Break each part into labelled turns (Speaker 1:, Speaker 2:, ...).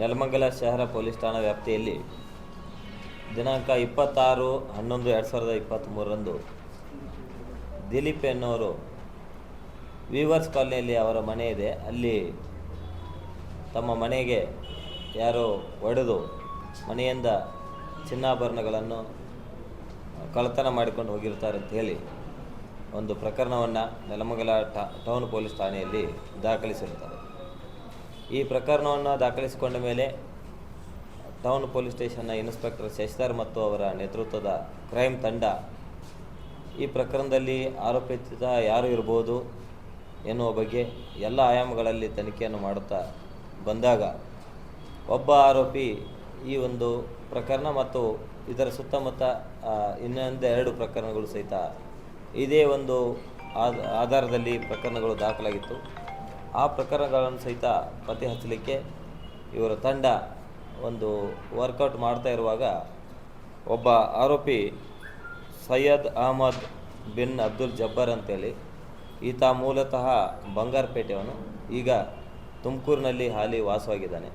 Speaker 1: ನೆಲಮಂಗಲ ಶಹರ ಪೊಲೀಸ್ ಠಾಣಾ ವ್ಯಾಪ್ತಿಯಲ್ಲಿ ದಿನಾಂಕ ಇಪ್ಪತ್ತಾರು ಹನ್ನೊಂದು ಎರಡು ಸಾವಿರದ ಇಪ್ಪತ್ತ್ಮೂರರಂದು ದಿಲೀಪ್ ಎನ್ನುವರು ವೀವರ್ಸ್ ಕಾಲೋನಿಯಲ್ಲಿ ಅವರ ಮನೆ ಇದೆ. ಅಲ್ಲಿ ತಮ್ಮ ಮನೆಗೆ ಯಾರೋ ಒಡೆದು ಮನೆಯಿಂದ ಚಿನ್ನಾಭರಣಗಳನ್ನು ಕಳ್ಳತನ ಮಾಡಿಕೊಂಡು ಹೋಗಿರ್ತಾರೆ ಅಂತ ಹೇಳಿ ಒಂದು ಪ್ರಕರಣವನ್ನು ನೆಲಮಂಗಲ ಟೌನ್ ಪೊಲೀಸ್ ಠಾಣೆಯಲ್ಲಿ ದಾಖಲಿಸಿರ್ತಾರೆ ಈ ಪ್ರಕರಣವನ್ನು ದಾಖಲಿಸಿಕೊಂಡ ಮೇಲೆ ಟೌನ್ ಪೊಲೀಸ್ ಸ್ಟೇಷನ್ನ ಇನ್ಸ್ಪೆಕ್ಟರ್ ಶಶಿಧರ್ ಮತ್ತು ಅವರ ನೇತೃತ್ವದ ಕ್ರೈಮ್ ತಂಡ ಈ ಪ್ರಕರಣದಲ್ಲಿ ಆರೋಪಿತ ಯಾರು ಇರ್ಬೋದು ಎನ್ನುವ ಬಗ್ಗೆ ಎಲ್ಲ ಆಯಾಮಗಳಲ್ಲಿ ತನಿಖೆಯನ್ನು ಮಾಡುತ್ತಾ ಬಂದಾಗ ಒಬ್ಬ ಆರೋಪಿ ಈ ಒಂದು ಪ್ರಕರಣ ಮತ್ತು ಇದರ ಸುತ್ತಮುತ್ತ ಇನ್ನೊಂದು ಎರಡು ಪ್ರಕರಣಗಳು ಸಹಿತ ಇದೇ ಒಂದು ಆಧ- ಆಧಾರದಲ್ಲಿ ಪ್ರಕರಣಗಳು ದಾಖಲಾಗಿತ್ತು. ಆ ಪ್ರಕರಣಗಳನ್ನು ಸಹಿತ ಪತ್ತೆ ಹಚ್ಚಲಿಕ್ಕೆ ಇವರ ತಂಡ ಒಂದು ವರ್ಕೌಟ್ ಮಾಡ್ತಾ ಇರುವಾಗ ಒಬ್ಬ ಆರೋಪಿ ಸೈಯದ್ ಅಹಮದ್ ಬಿನ್ ಅಬ್ದುಲ್ ಜಬ್ಬರ್ ಅಂತೇಳಿ ಈತ ಮೂಲತಃ ಬಂಗಾರಪೇಟೆಯವನು. ಈಗ ತುಮಕೂರಿನಲ್ಲಿ ಹಾಲಿ ವಾಸವಾಗಿದ್ದಾನೆ.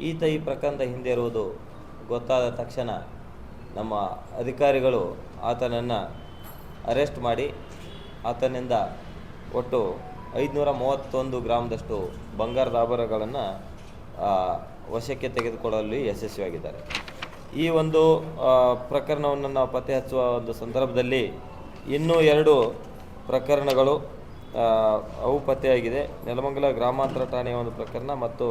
Speaker 1: ಈತ ಈ ಪ್ರಕರಣದ ಹಿಂದೆ ಇರುವುದು ಗೊತ್ತಾದ ತಕ್ಷಣ ನಮ್ಮ ಅಧಿಕಾರಿಗಳು ಆತನನ್ನು ಅರೆಸ್ಟ್ ಮಾಡಿ ಆತನಿಂದ ಒಟ್ಟು ಐದುನೂರ ಮೂವತ್ತೊಂದು ಗ್ರಾಮದಷ್ಟು ಬಂಗಾರದ ಆಭರಣಗಳನ್ನು ವಶಕ್ಕೆ ತೆಗೆದುಕೊಳ್ಳಲು ಯಶಸ್ವಿಯಾಗಿದ್ದಾರೆ. ಈ ಒಂದು ಪ್ರಕರಣವನ್ನು ನಾವು ಪತ್ತೆ ಹಚ್ಚುವ ಒಂದು ಸಂದರ್ಭದಲ್ಲಿ ಇನ್ನೂ ಎರಡು ಪ್ರಕರಣಗಳು ಅವು ಪತ್ತೆಯಾಗಿದೆ. ನೆಲಮಂಗಲ ಗ್ರಾಮಾಂತರ ಠಾಣೆಯ ಒಂದು ಪ್ರಕರಣ ಮತ್ತು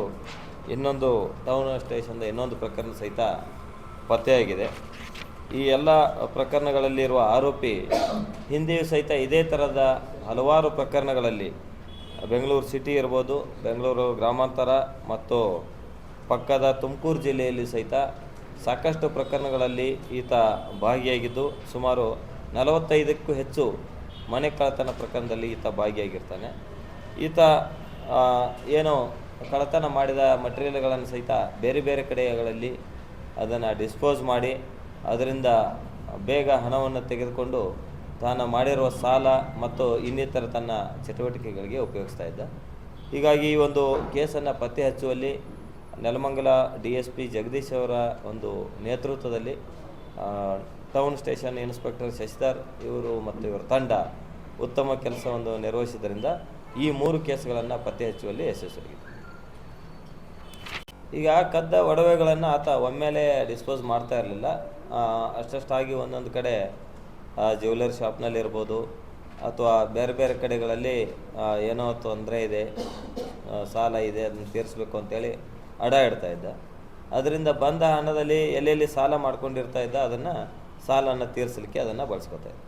Speaker 1: ಇನ್ನೊಂದು ಟೌನ್ ಸ್ಟೇಷನ್ದ ಇನ್ನೊಂದು ಪ್ರಕರಣ ಸಹಿತ ಪತ್ತೆಯಾಗಿದೆ. ಈ ಎಲ್ಲ ಪ್ರಕರಣಗಳಲ್ಲಿರುವ ಆರೋಪಿ ಹಿಂದೆಯೂ ಸಹಿತ ಇದೇ ಥರದ ಹಲವಾರು ಪ್ರಕರಣಗಳಲ್ಲಿ ಬೆಂಗಳೂರು ಸಿಟಿ ಇರ್ಬೋದು, ಬೆಂಗಳೂರು ಗ್ರಾಮಾಂತರ ಮತ್ತು ಪಕ್ಕದ ತುಮಕೂರು ಜಿಲ್ಲೆಯಲ್ಲಿ ಸಹಿತ ಸಾಕಷ್ಟು ಪ್ರಕರಣಗಳಲ್ಲಿ ಈತ ಭಾಗಿಯಾಗಿದ್ದು, ಸುಮಾರು ನಲವತ್ತೈದಕ್ಕೂ ಹೆಚ್ಚು ಮನೆ ಕಳ್ಳತನ ಪ್ರಕರಣದಲ್ಲಿ ಈತ ಭಾಗಿಯಾಗಿರ್ತಾನೆ. ಈತ ಏನು ಕಳ್ಳತನ ಮಾಡಿದ ಮಟೀರಿಯಲ್ಗಳನ್ನು ಸಹಿತ ಬೇರೆ ಬೇರೆ ಕಡೆಗಳಲ್ಲಿ ಅದನ್ನು ಡಿಸ್ಪೋಸ್ ಮಾಡಿ, ಅದರಿಂದ ಬೇಗ ಹಣವನ್ನು ತೆಗೆದುಕೊಂಡು ತಾನು ಮಾಡಿರುವ ಸಾಲ ಮತ್ತು ಇನ್ನಿತರ ತನ್ನ ಚಟುವಟಿಕೆಗಳಿಗೆ ಉಪಯೋಗಿಸ್ತಾ ಇದ್ದ. ಹೀಗಾಗಿ ಈ ಒಂದು ಕೇಸನ್ನು ಪತ್ತೆ ಹಚ್ಚುವಲ್ಲಿ Nelamangala D S P Jagadish ಅವರ ಒಂದು ನೇತೃತ್ವದಲ್ಲಿ ಟೌನ್ ಸ್ಟೇಷನ್ ಇನ್ಸ್ಪೆಕ್ಟರ್ ಶಶಿಧರ್ ಇವರು ಮತ್ತು ಇವರ ತಂಡ ಉತ್ತಮ ಕೆಲಸವನ್ನು ನಿರ್ವಹಿಸಿದ್ದರಿಂದ ಈ ಮೂರು ಕೇಸ್ಗಳನ್ನು ಪತ್ತೆ ಹಚ್ಚುವಲ್ಲಿ ಯಶಸ್ವಿಯಾಗಿದೆ. ಈಗ ಕದ್ದ ಒಡವೆಗಳನ್ನು ಆತ ಒಮ್ಮೆಲೆ ಡಿಸ್ಪೋಸ್ ಮಾಡ್ತಾ ಇರಲಿಲ್ಲ. ಅಷ್ಟಷ್ಟಾಗಿ ಒಂದೊಂದು ಕಡೆ ಜ್ಯುವೆಲರಿ ಶಾಪ್ನಲ್ಲಿ ಇರ್ಬೋದು ಅಥವಾ ಬೇರೆ ಬೇರೆ ಕಡೆಗಳಲ್ಲಿ ಏನೋ ತೊಂದರೆ ಇದೆ ಸಾಲ ಇದೆ, ಅದನ್ನು ತೀರಿಸ್ಬೇಕು ಅಂತೇಳಿ ಅಡ ಇಡ್ತಾ ಇದ್ದ. ಅದರಿಂದ ಬಂದ ಹಣದಲ್ಲಿ ಎಲ್ಲೆಲ್ಲಿ ಸಾಲ ಮಾಡ್ಕೊಂಡಿರ್ತಾ ಇದ್ದ, ಅದನ್ನು ಸಾಲನ ತೀರಿಸಲಿಕ್ಕೆ ಅದನ್ನು ಬಳಸ್ಕೊತಾ ಇದ್ದ.